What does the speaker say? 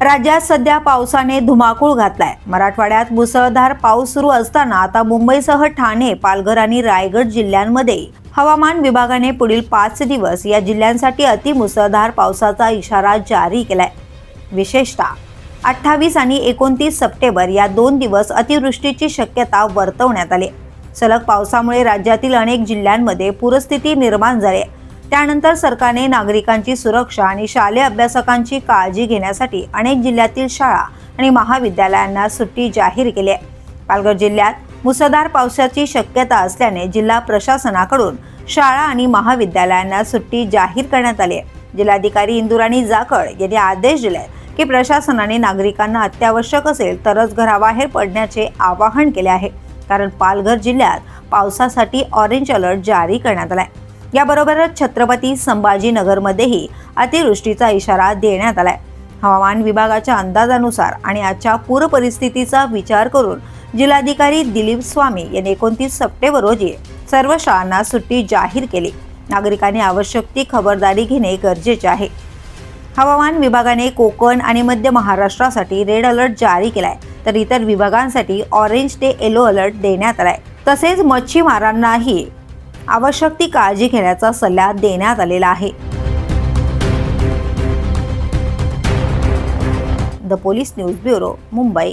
राज्यात सध्या पावसाने धुमाकूळ घातलाय. मराठवाड्यात मुसळधार पाऊस सुरू असताना आता मुंबईसह ठाणे पालघर आणि रायगड जिल्ह्यांमध्ये हवामान विभागाने पुढील पाच दिवस या जिल्ह्यांसाठी अतिमुसळधार पावसाचा इशारा जारी केलाय. विशेषतः अठ्ठावीस आणि एकोणतीस सप्टेंबर या दोन दिवस अतिवृष्टीची शक्यता वर्तवण्यात आली. सलग पावसामुळे राज्यातील अनेक जिल्ह्यांमध्ये पूरस्थिती निर्माण झाली आहे. त्यानंतर सरकारने नागरिकांची सुरक्षा आणि शालेय अभ्यासकांची काळजी घेण्यासाठी अनेक जिल्ह्यातील शाळा आणि महाविद्यालयांना सुट्टी जाहीर केली आहे. पालघर जिल्ह्यात मुसळधार पावसाची शक्यता असल्याने जिल्हा प्रशासनाकडून शाळा आणि महाविद्यालयांना सुट्टी जाहीर करण्यात आली आहे. जिल्हाधिकारी इंदुराणी जाकड यांनी आदेश दिले की प्रशासनाने नागरिकांना अत्यावश्यक असेल तरच घराबाहेर पडण्याचे आवाहन केले आहे. कारण पालघर जिल्ह्यात पावसासाठी ऑरेंज अलर्ट जारी करण्यात आला आहे याबरोबरच छत्रपती संभाजीनगरमध्येही अतिवृष्टीचा इशारा देण्यात आलाय. हवामान विभागाच्या अंदाजानुसार आणि आजच्या पूर परिस्थितीचा विचार करून जिल्हाधिकारी दिलीप स्वामी यांनी एकोणतीस सप्टेंबर रोजी सर्व शाळांना सुट्टी जाहीर केली. नागरिकांनी आवश्यक ती खबरदारी घेणे गरजेचे आहे. हवामान विभागाने कोकण आणि मध्य महाराष्ट्रासाठी रेड अलर्ट जारी केलाय. तर इतर विभागांसाठी ऑरेंज ते येलो अलर्ट देण्यात आलाय. तसेच मच्छीमारांनाही आवश्यक ती काळजी घेण्याचा सल्ला देण्यात आलेला आहे. The police news bureau Mumbai.